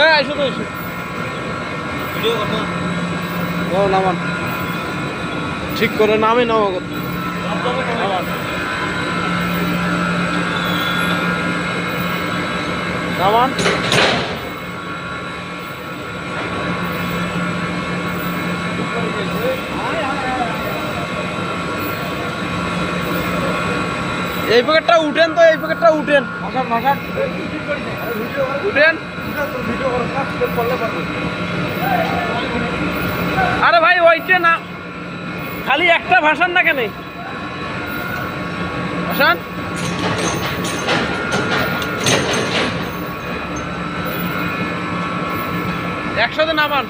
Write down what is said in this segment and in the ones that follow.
এ আইসো তো আইসো ভিডিও নামান। ঠিক করে নামে নাও নামান। এই প্যাকেটটা উঠেন তো এই প্যাকেটটা উঠেন। উঠেন। আরে ভাই ওইটে না খালি একটা ভাষান না কেন? ভাষান একসাথে নামান।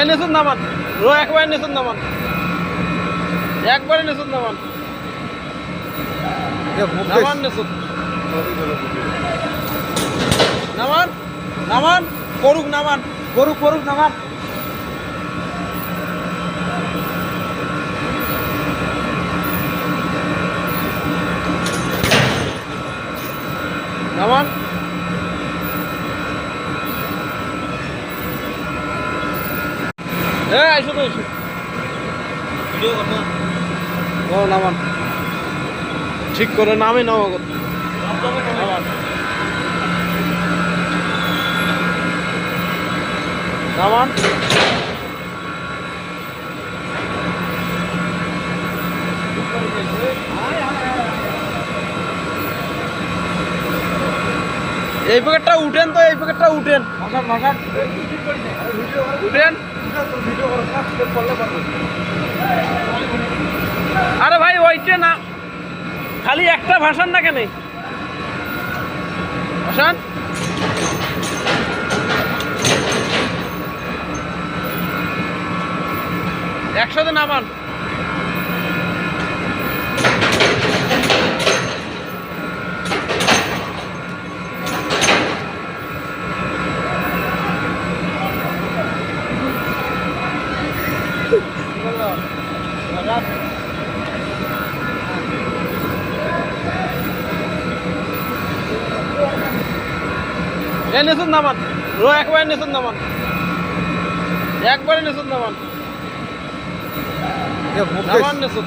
এ নেসুন নামান। রো একবারে নেসুন নামান। একবারে নেসুন নামান। নামান নেসুন নামান নামান করুক নামান করুক করুক নামান। নামান এ আইসো তো আইসো। ভিডিও করব ও নামান। ঠিক করে নামে নাও নামান। এই প্যাকেটটা উঠেন তো এই প্যাকেটটা উঠেন। উঠেন। আরে ভাই ওইটে না। খালি একটা ভাষান না কেন? ভাষান একসাথে নামান। এ নেসুন নামান রো একবারে নেসুন নামান একবারে নেসুন নামান নামান নেসুন